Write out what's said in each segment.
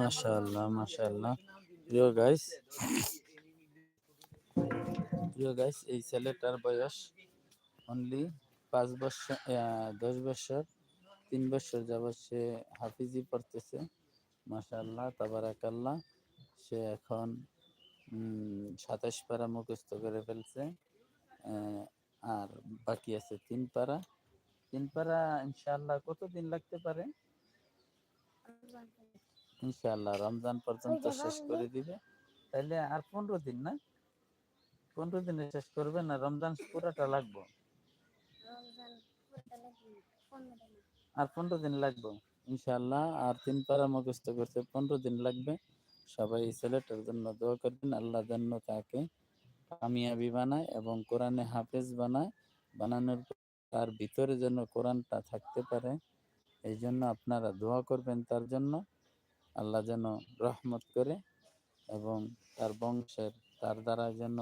মাশাআল্লাহ মাশাআল্লাহ। প্রিয় গাইস প্রিয় গাইস এই ছেলেটার বয়স অনলি পাঁচ বছর দশ বছর, তিন বছর যাবৎ সে হাফিজি পড়তেছে। মাশাআল্লাহ সে এখন সাতাশ পারা মুখস্থ করে ফেলছে। আর বাকি আছে তিন পারা। তিন পারা ইনশাআল্লাহ কতদিন লাগতে পারে? ইনশাআল্লাহ রমজান পর্যন্ত শেষ করে দিবে। তাইলে আর পনেরো দিন না? পনেরো দিনে শেষ করবে না? রমজান পুরাটা লাগবে? আর পনেরো দিন লাগবে? ইনশাআল্লাহ আর তিন পারা মুখস্থ করতে পনেরো দিন লাগবে। সবাই ছেলেটার জন্য দোয়া করবেন আল্লাহ যেন তাকে কামিয়াবি বানায় এবং কোরআনে হাফেজ বানায়। বানানোর তার ভিতরে যেন কোরআনটা থাকতে পারে, এই জন্য আপনারা দোয়া করবেন তার জন্য। আল্লাহ যেন রহমত করে এবং তার বংশের, তার দ্বারা যেন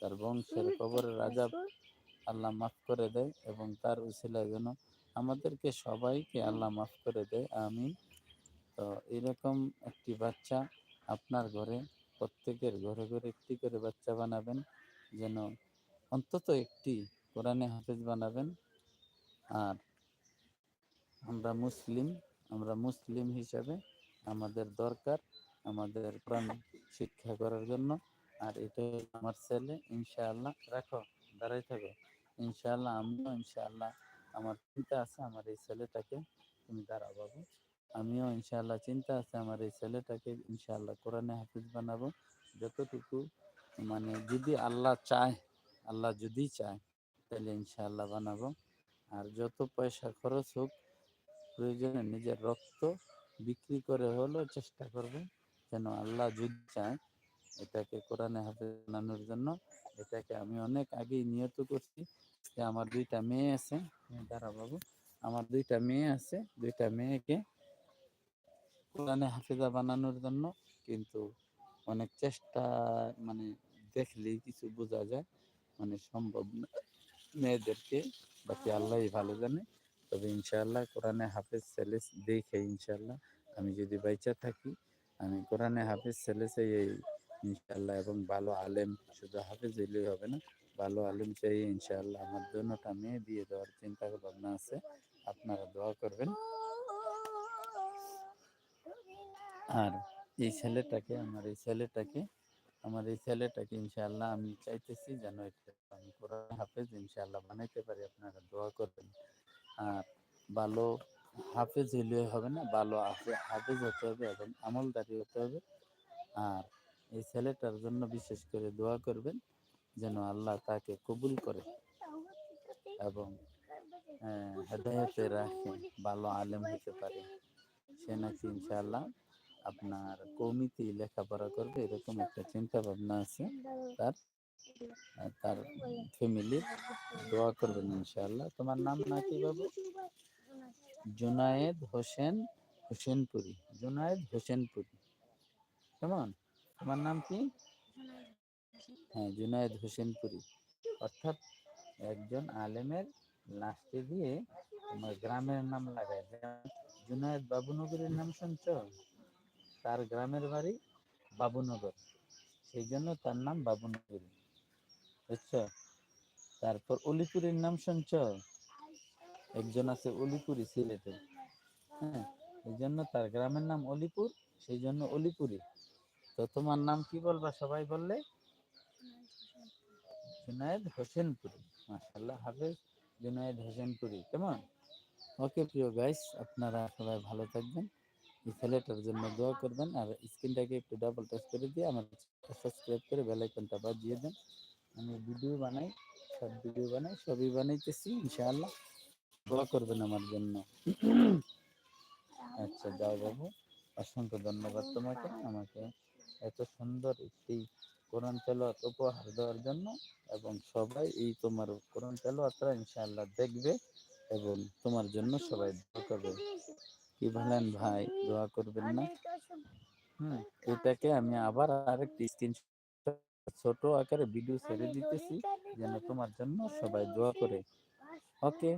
তার বংশের কবরের আজাব আল্লাহ মাফ করে দেয় এবং তার উসিলায় যেন আমাদেরকে সবাইকে আল্লাহ মাফ করে দেয় আমি তো এরকম একটি বাচ্চা আপনার ঘরে, প্রত্যেকের ঘরে ঘরে একটি করে বাচ্চা বানাবেন, যেন অন্তত একটি কোরআনে হাফেজ বানাবেন। আর আমরা মুসলিম আমরা মুসলিম হিসাবে আমাদের দরকার আমাদের কোরআন শিক্ষা করার জন্য। আর এটা আমার ছেলে, ইনশাআল্লাহ। রাখো দাঁড়াই থাকো। ইনশাআল্লাহ আমিও, ইনশাআল্লাহ আমার চিন্তা আছে, আমার এই ছেলেটাকে তুমি দাঁড়াও বাবু। আমিও ইনশাআল্লাহ চিন্তা আছে, আমার এই ছেলেটাকে ইনশাআল্লাহ কোরআনে হাফিজ বানাবো। যতটুকু মানে যদি আল্লাহ চায়, আল্লাহ যদি চায় তাহলে ইনশাআল্লাহ বানাবো। আর যত পয়সা খরচ হোক প্রয়োজনে নিজের রক্ত বিক্রি করে হলেও চেষ্টা করবে যেন আল্লাহ যদি চায় এটাকে কোরআনে হাফেজ বানানোর জন্য। এটাকে আমি অনেক আগেই নিয়ত করছি যে আমার দুইটা মেয়ে আছে। হ্যাঁ, দাঁড়াও বাবু। আমার দুইটা মেয়ে আছে। দুইটা মেয়েকে কোরআনে হাফেজা বানানোর জন্য কিন্তু অনেক চেষ্টা মানে দেখলেই কিছু বোঝা যায়। মানে সম্ভব না। মেয়েদেরকে, বাকি আল্লাহই ভালো জানে। তবে ইনশাআল্লাহ কোরআনে হাফেজ ছেলে দেখে ইনশাআল্লাহ আমি যদি বাইচা থাকি, আমি কোরআনে হাফেজ চাই এই ইনশাআল্লাহ এবং ভালো আলেম শুধু হাফেজ হইলেই হবে না, ভালো আলেম চাই ইনশাআল্লাহ আমার জন্যটা মেয়ে দিয়ে দেওয়ার চিন্তা ভাবনা আছে, আপনারা দোয়া করবেন। আর এই ছেলেটাকে, আমার এই ছেলেটাকে আমার এই ছেলেটাকে ইনশাআল্লাহ আমি চাইতেছি যেন আমি কোরআন হাফেজ ইনশাআল্লাহ বানাইতে পারি। আপনারা দোয়া করবেন। আর ভালো হাফেজ হইলে হবে না ভালো হাফে- হাফেজ হতে হবে এবং আমলদারি হতে হবে। আর এই ছেলেটার জন্য বিশেষ করে দোয়া করবেন যেন আল্লাহ তাকে কবুল করে এবং আহ, হেদায়েতে রাখে ভালো আলেম হতে পারে। সে নাকি ইনশাআল্লাহ আপনার কমিটি লেখাপড়া করবে, এরকম একটা চিন্তা ভাবনা আছে। তার তার ফ্যামিলির দোয়া করবেন ইনশাআল্লাহ। তোমার নাম না কি বাবু? জুনায়েদ হোসেন হোসেনপুরি। জুনায়েদ হোসেনপুরি। কেমন? তোমার নাম কি? হ্যাঁ জুনায়েদ হোসেনপুরি। অর্থাৎ একজন আলেমের লাস্টে দিয়ে তোমার গ্রামের নাম লাগায়। জুনায়েদ বাবুনগরের নাম শুনছ? তার গ্রামের বাড়ি বাবুনগর। সেই জন্য তার নাম বাবুনগরী। বুঝছ? তারপর অলিপুরের নাম শুনছ? একজন আছে অলিপুরি সিলেটে। হ্যাঁ এই জন্য তার গ্রামের নাম অলিপুর, সেই জন্য অলিপুরি। তো তোমার নাম কি বলবা সবাই বললে? জুনায়েদ হোসেনপুরি। মাশাল্লাহ হাফেজ, জুনায়েদ হোসেনপুরি। কেমন? ওকে প্রিয় গাইস আপনারা সবাই ভালো থাকবেন। এই জন্য দোয়া করবেন আর স্ক্রিনটাকে একটু ডাবল টাচ করে দিয়ে আমার সাবস্ক্রাইব করে বেল আইকনটা বাজিয়ে দেন। আমি ভিডিও বানাই সব ভিডিও বানাই, সবই বানাইতেছি, ইনশাআল্লাহ। দোয়া করবেন আমার জন্য। আচ্ছা যাও বাবু, অসংখ্য ধন্যবাদ তোমাকে। আমাকে এত সুন্দর একটি কোরআন তেলাওয়াত উপহার দেওয়ার জন্য এবং সবাই এই তোমার কোরআন তেলাওয়াতটা ইনশাআল্লাহ দেখবে এবং তোমার জন্য সবাই দোয়া করবে। কি বলেন ভাই? দোয়া করবেন না? হুম, এটাকে আমি আবার আরেকটি স্ক্রিন ছোট আকারে ভিডিও ছেড়ে দিতেছি, যেন তোমার জন্য সবাই দোয়া করে। ওকে